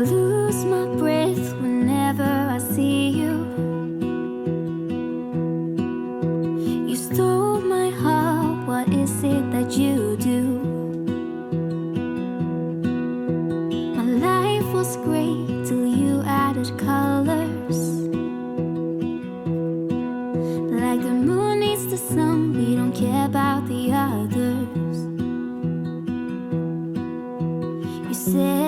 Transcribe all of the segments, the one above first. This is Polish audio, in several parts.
Lose my breath whenever I see you. You stole my heart, what is it that you do? My life was great till you added colors. Like the moon needs the sun, we don't care about the others. You set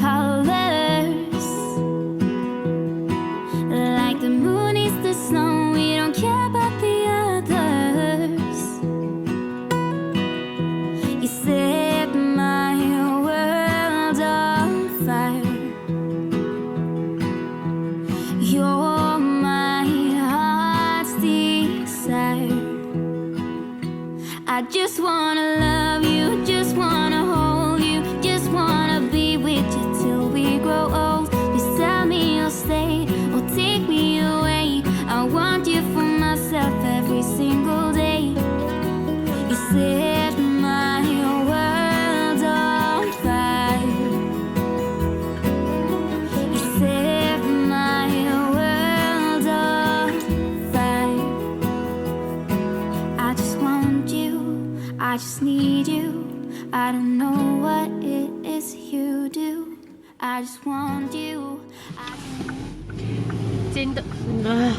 color I just want you. I Dzień do... Ech.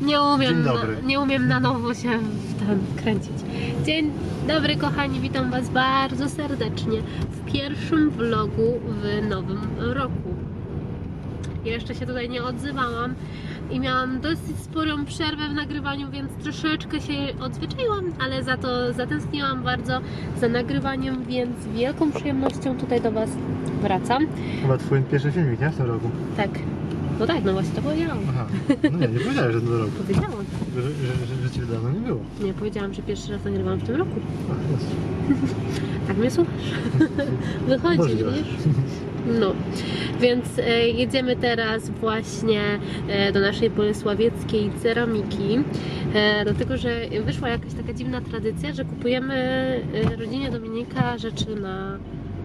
Nie umiem, Dzień na, dobry. nie umiem na nowo się w ten kręcić. Dzień dobry kochani, witam Was bardzo serdecznie w pierwszym vlogu w nowym roku. Jeszcze się tutaj nie odzywałam i miałam dosyć sporą przerwę w nagrywaniu, więc troszeczkę się odzwyczaiłam, ale za to zatęskniłam bardzo za nagrywaniem, więc z wielką przyjemnością tutaj do Was wracam. Chyba twój pierwszy filmik, nie? W tym roku. Tak, no tak, no właśnie to powiedziałam. Aha. No nie, nie powiedziałeś, że w tym roku. Powiedziałam. Że, że, że, że ciebie dawno nie było. Nie, powiedziałam, że pierwszy raz nagrywam w tym roku. Ach, jest. Tak mnie słuchasz? Wychodzi, Możliwe. No, więc e, jedziemy teraz właśnie e, do naszej bolesławieckiej ceramiki, e, dlatego że wyszła jakaś taka dziwna tradycja, że kupujemy rodzinie Dominika rzeczy na,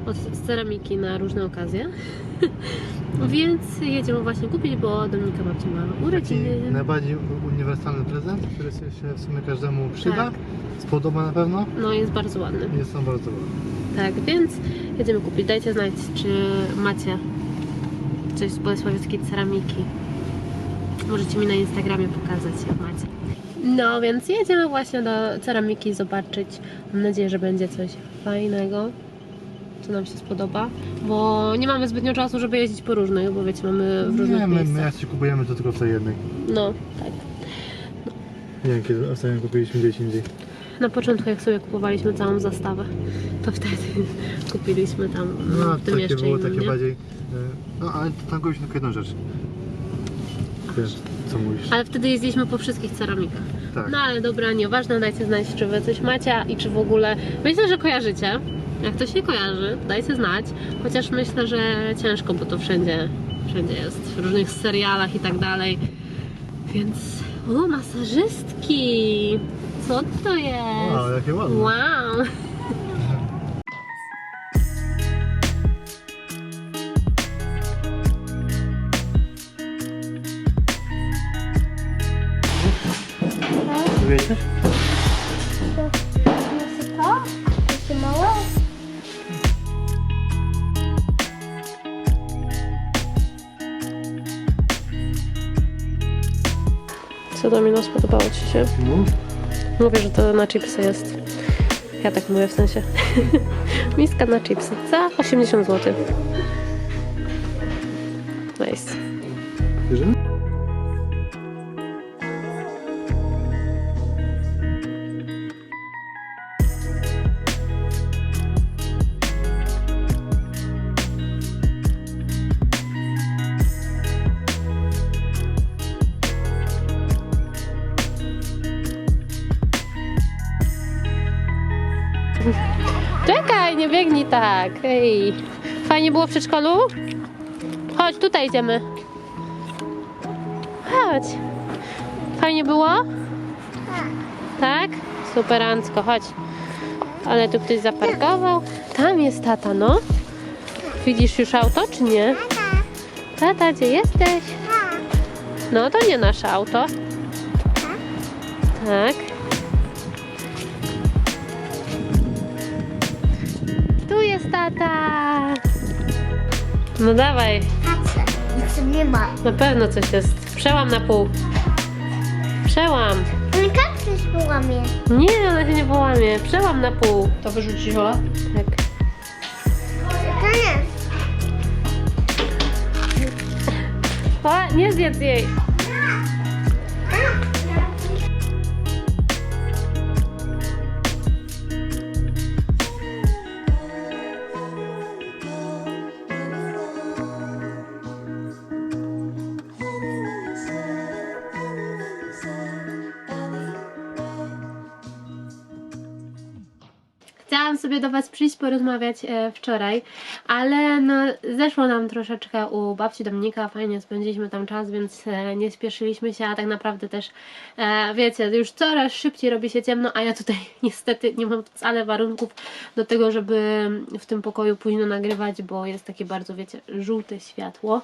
od, z ceramiki na różne okazje. więc jedziemy właśnie kupić, bo Dominika babcia ma urodziny. najbardziej uniwersalny prezent, który się w sumie każdemu przyda. Tak. Spodoba na pewno. No, jest bardzo ładny. Jest on bardzo ładny. Tak, więc jedziemy kupić. Dajcie znać, czy macie coś z bolesławieckiej ceramiki. Możecie mi na Instagramie pokazać, jak macie. No, więc jedziemy właśnie do ceramiki zobaczyć. Mam nadzieję, że będzie coś fajnego, co nam się spodoba, bo nie mamy zbytnio czasu, żeby jeździć po różnych, bo wiecie, mamy w różnych Nie, my, my miejscach. jak ci kupujemy to tylko w tej jednej. No, tak. Nie wiem kiedy ostatnio kupiliśmy gdzieś indziej. Na początku, jak sobie kupowaliśmy całą zastawę, to wtedy kupiliśmy tam No, w tym takie jeszcze było innym, takie nie? bardziej. e, No ale tankowaliśmy tylko jedną rzecz. Wiesz, co mówisz? Ale wtedy jeździliśmy po wszystkich ceramikach. Tak. No ale dobra, nieważne, dajcie znać, czy wy coś macie i czy w ogóle. Myślę, że kojarzycie. Jak ktoś nie kojarzy, dajcie znać. Chociaż myślę, że ciężko, bo to wszędzie, wszędzie jest, w różnych serialach i tak dalej. Więc. O, masażystki! Co to jest? Wow, jakie ładne. Wow! Wiecie? Co Domino spodobało Ci się? No. Mówię, że to na chipsy jest. Ja tak mówię w sensie. Miska na chipsy za 80 zł. Nice. Bierzemy? Czekaj, nie biegnij tak. Ej. Fajnie było w przedszkolu? Chodź, tutaj idziemy. Chodź. Fajnie było? Tak? Superancko, chodź. Ale tu ktoś zaparkował. Tam jest tata, no. Widzisz już auto, czy nie? Tata, gdzie jesteś? No, to nie nasze auto. Tak. Tata. No dawaj, Patrzę, nic nie ma. na pewno coś jest. Przełam na pół. Przełam. Ale coś połamie? Nie, ona się nie połamie. Przełam na pół. To wyrzucisz Ola? Tak. To nie. O, nie zjedz jej. Sobie do Was przyjść porozmawiać e, wczoraj, ale no, zeszło nam troszeczkę u babci Dominika, fajnie spędziliśmy tam czas, więc e, nie spieszyliśmy się, a tak naprawdę też, e, wiecie, już coraz szybciej robi się ciemno, a ja tutaj niestety nie mam wcale warunków do tego, żeby w tym pokoju późno nagrywać, bo jest takie bardzo, wiecie, żółte światło.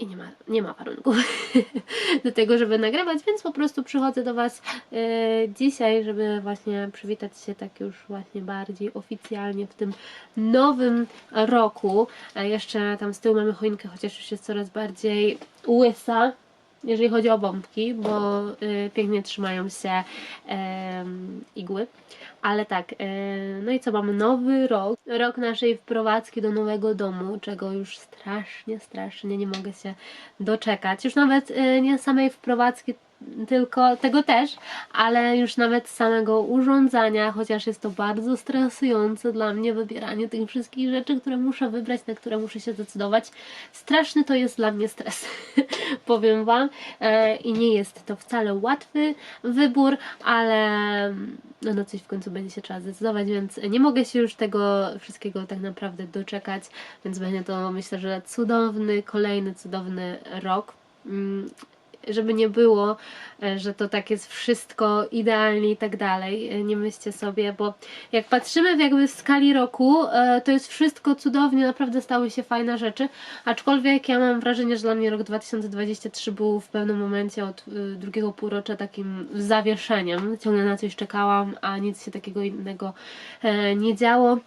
E, i nie ma, nie ma warunków do tego, żeby nagrywać, więc po prostu przychodzę do Was e, dzisiaj, żeby właśnie przywitać się tak już właśnie bardziej oficjalnie w tym nowym roku. A jeszcze tam z tyłu mamy choinkę, chociaż już jest coraz bardziej łysa, jeżeli chodzi o bombki, bo y, pięknie trzymają się em, igły. Ale tak, e, no i co, mamy nowy rok, rok naszej wprowadzki do nowego domu, czego już strasznie, strasznie nie mogę się doczekać. Już nawet e, nie samej wprowadzki, tylko tego też, ale już nawet samego urządzania, chociaż jest to bardzo stresujące dla mnie wybieranie tych wszystkich rzeczy, które muszę wybrać, na które muszę się zdecydować. Straszny to jest dla mnie stres, powiem Wam. E, I nie jest to wcale łatwy wybór, ale no na coś w końcu będzie się trzeba zdecydować, więc nie mogę się już tego wszystkiego tak naprawdę doczekać, więc będzie to myślę, że cudowny, kolejny cudowny rok. Żeby nie było, e, że to tak jest wszystko idealnie i tak dalej. E, Nie myślcie sobie, bo jak patrzymy w jakby w skali roku, e, to jest wszystko cudownie, naprawdę stały się fajne rzeczy, aczkolwiek ja mam wrażenie, że dla mnie rok 2023 był w pewnym momencie od drugiego półrocza takim zawieszeniem. Ciągle na coś czekałam, a nic się takiego innego nie działo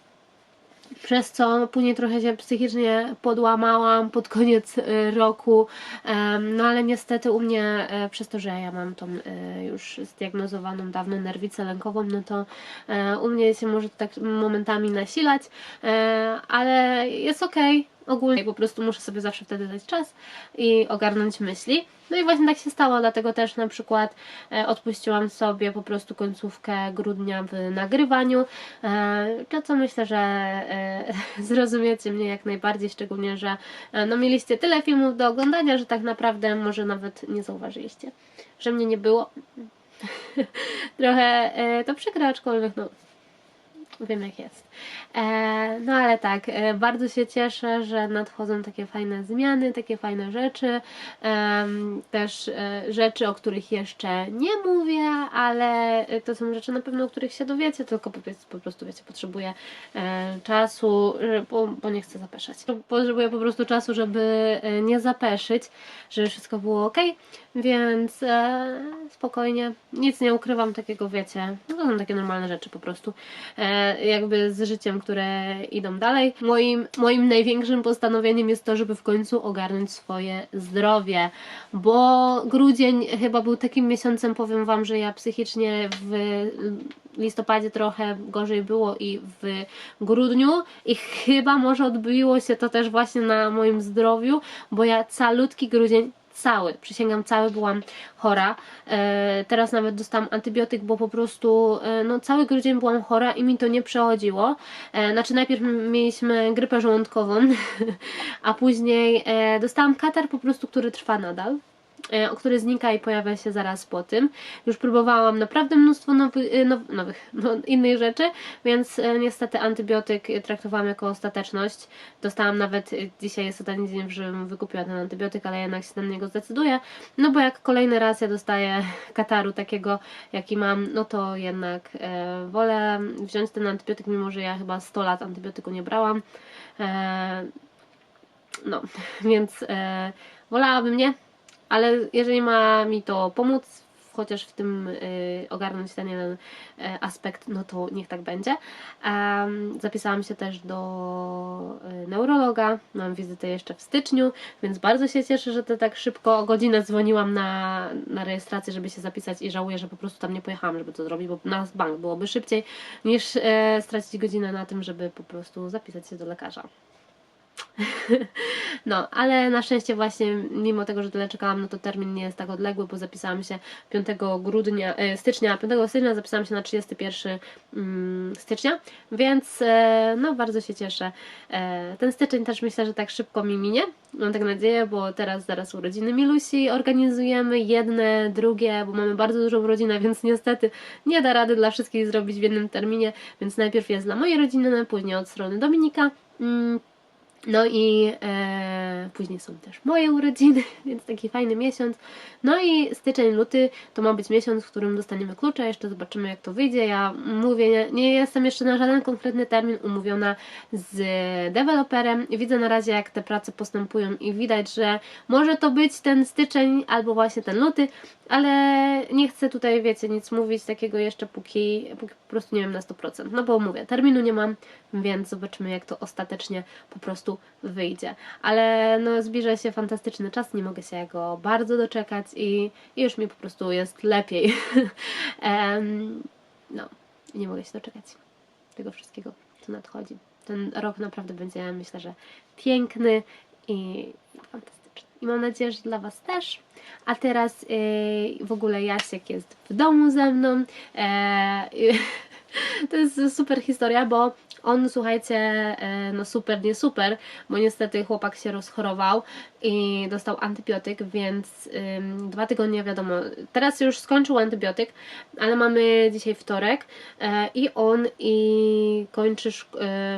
przez co później trochę się psychicznie podłamałam pod koniec y, roku, no ale niestety u mnie e, przez to, że ja mam tą e, już zdiagnozowaną dawno nerwicę lękową, no to e, u mnie się może to tak momentami nasilać, ale jest okej. Ogólnie po prostu muszę sobie zawsze wtedy dać czas i ogarnąć myśli. No i właśnie tak się stało, dlatego też na przykład e, odpuściłam sobie po prostu końcówkę grudnia w nagrywaniu, e, to co myślę, że e, zrozumiecie mnie jak najbardziej, szczególnie, że no mieliście tyle filmów do oglądania, że tak naprawdę może nawet nie zauważyliście, że mnie nie było. Trochę to przykre, aczkolwiek no wiem jak jest. E, no ale tak, e, bardzo się cieszę, że nadchodzą takie fajne zmiany, takie fajne rzeczy. Też e, rzeczy, o których jeszcze nie mówię, ale to są rzeczy na pewno, o których się dowiecie, tylko po, prostu- po prostu wiecie, potrzebuję czasu, bo, nie chcę zapeszać. Potrzebuję po prostu czasu, żeby nie zapeszyć, żeby wszystko było ok, więc e, spokojnie, nic nie ukrywam takiego, wiecie, no to są takie normalne rzeczy po prostu. E, jakby z życiem, które idą dalej. Moim, moim największym postanowieniem jest to, żeby w końcu ogarnąć swoje zdrowie, bo grudzień chyba był takim miesiącem, powiem Wam, że ja psychicznie w listopadzie trochę gorzej było i w grudniu i chyba może odbiło się to też właśnie na moim zdrowiu, bo ja calutki grudzień cały, przysięgam, cały byłam chora. E, teraz nawet dostałam antybiotyk, bo po prostu e, no, cały grudzień byłam chora i mi to nie przechodziło. E, znaczy najpierw mieliśmy grypę żołądkową, a później dostałam katar po prostu, który trwa nadal który znika i pojawia się zaraz po tym. Już próbowałam naprawdę mnóstwo nowy, e, now, nowych, no, innych rzeczy, więc e, niestety antybiotyk traktowałam jako ostateczność. Dostałam nawet, e, dzisiaj jest ostatni dzień, żebym wykupiła ten antybiotyk, ale jednak się na niego zdecyduję, no bo jak kolejny raz ja dostaję kataru takiego, jaki mam, no to jednak e, wolę wziąć ten antybiotyk, mimo że ja chyba 100 lat antybiotyku nie brałam. E, no, więc e, wolałabym nie, ale jeżeli ma mi to pomóc, chociaż w tym y, ogarnąć ten jeden y, aspekt, no to niech tak będzie. Em, zapisałam się też do y, neurologa, mam wizytę jeszcze w styczniu, więc bardzo się cieszę, że to tak szybko, o godzinę dzwoniłam na, na rejestrację, żeby się zapisać i żałuję, że po prostu tam nie pojechałam, żeby to zrobić, bo na bank byłoby szybciej niż e, stracić godzinę na tym, żeby po prostu zapisać się do lekarza. No, ale na szczęście właśnie, mimo tego, że tyle czekałam, no to termin nie jest tak odległy, bo zapisałam się 5 grudnia, e, stycznia, 5 stycznia zapisałam się na 31 mm, stycznia, więc e, no bardzo się cieszę. E, ten styczeń też myślę, że tak szybko mi minie, mam tak nadzieję, bo teraz zaraz urodziny Milusi organizujemy, jedne, drugie, bo mamy bardzo dużą rodzinę, więc niestety nie da rady dla wszystkich zrobić w jednym terminie, więc najpierw jest dla mojej rodziny, później od strony Dominika, mm, no i e, później są też moje urodziny, więc taki fajny miesiąc. No i styczeń, luty to ma być miesiąc, w którym dostaniemy klucze. Jeszcze zobaczymy, jak to wyjdzie. Ja mówię, nie, nie jestem jeszcze na żaden konkretny termin umówiona z deweloperem. Widzę na razie, jak te prace postępują, i widać, że może to być ten styczeń albo właśnie ten luty, ale nie chcę tutaj, wiecie, nic mówić takiego jeszcze, póki, póki po prostu nie wiem na 100%. No bo mówię, terminu nie mam, więc zobaczymy, jak to ostatecznie po prostu wyjdzie. Ale no, zbliża się fantastyczny czas, nie mogę się go bardzo doczekać i, i już mi po prostu jest lepiej. Em, no, nie mogę się doczekać tego wszystkiego, co nadchodzi. Ten rok naprawdę będzie, myślę, że piękny i fantastyczny. I mam nadzieję, że dla Was też. A teraz yy, w ogóle Jasiek jest w domu ze mną. Yy, to jest super historia, bo on, słuchajcie, e, no super, nie super, bo niestety chłopak się rozchorował i dostał antybiotyk, więc ym, dwa tygodnie, wiadomo, teraz już skończył antybiotyk, ale mamy dzisiaj wtorek e, i on i kończy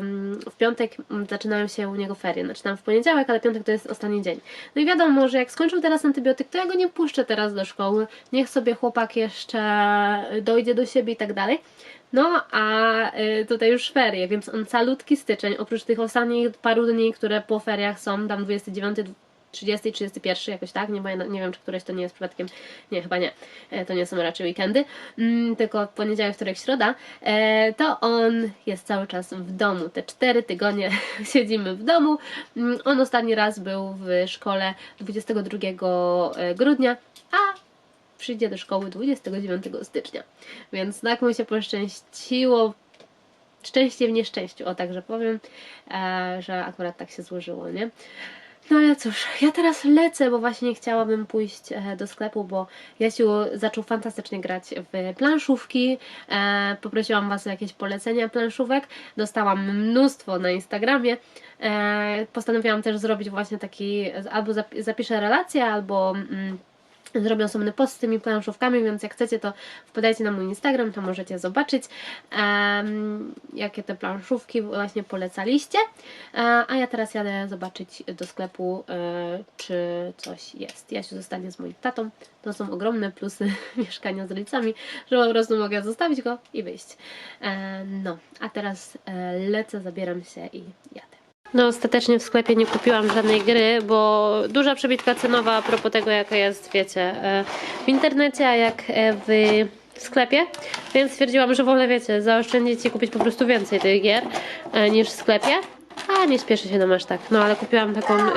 ym, w piątek zaczynają się u niego ferie, znaczy tam w poniedziałek, ale piątek to jest ostatni dzień. No i wiadomo, że jak skończył teraz antybiotyk, to ja go nie puszczę teraz do szkoły, niech sobie chłopak jeszcze dojdzie do siebie i tak dalej. No, a y, tutaj już ferie, więc on calutki styczeń, oprócz tych ostatnich paru dni, które po feriach są, tam 29, 30, 31 jakoś tak, nie, nie wiem czy któreś to nie jest przypadkiem, nie chyba nie, E, to nie są raczej weekendy, mm, tylko poniedziałek, wtorek, środa, e, to on jest cały czas w domu, te 4 tygodnie siedzimy w domu, Mm, on ostatni raz był w szkole 22 grudnia, a przyjdzie do szkoły 29 stycznia. Więc tak mu się poszczęściło. Szczęście w nieszczęściu, o także powiem, e, że akurat tak się złożyło, nie? No ale cóż, ja teraz lecę, bo właśnie chciałabym pójść e, do sklepu, bo Jasiu zaczął fantastycznie grać w planszówki. E, poprosiłam Was o jakieś polecenia planszówek. Dostałam mnóstwo na Instagramie. Postanowiłam też zrobić właśnie taki, albo zapi- zapiszę relację, albo... Mm, Zrobię osobny post z tymi planszówkami, więc jak chcecie, to wpadajcie na mój Instagram, to możecie zobaczyć, em, jakie te planszówki właśnie polecaliście. E, a ja teraz jadę zobaczyć do sklepu, e, czy coś jest. Jasiu zostanie z moim tatą. To są ogromne plusy mieszkania z rodzicami, że po prostu mogę zostawić go i wyjść. E, no, a teraz lecę, zabieram się i jadę. No ostatecznie w sklepie nie kupiłam żadnej gry, bo duża przebitka cenowa a propos tego jaka jest, wiecie, e, w internecie, a jak e, w sklepie, więc stwierdziłam, że wolę, wiecie, zaoszczędzić i kupić po prostu więcej tych gier e, niż w sklepie. A nie spieszę się nam aż tak. No ale kupiłam taką e,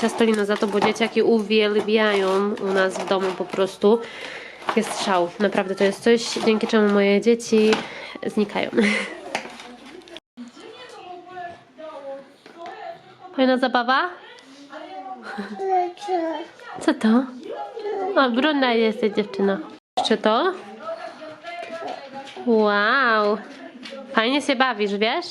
ciastolinę za to, bo dzieciaki uwielbiają u nas w domu po prostu. Jest szał. Naprawdę to jest coś, dzięki czemu moje dzieci znikają. Fajna zabawa? Co to? O, brudna jesteś dziewczyno. Jeszcze to? Wow. Fajnie się bawisz, wiesz?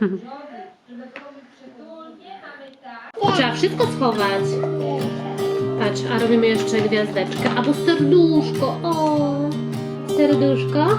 Trzeba wszystko schować. Patrz, a robimy jeszcze gwiazdeczkę. Albo serduszko. O, serduszko.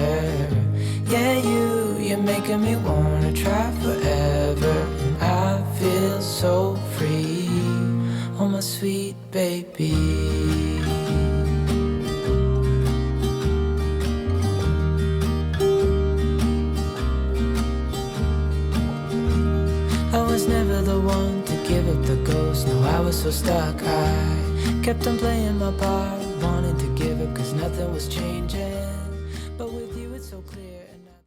Making me wanna try forever. I feel so free. Oh, my sweet baby. I was never the one to give up the ghost. No, I was so stuck. I kept on playing my part, wanted to give up cause nothing was changing.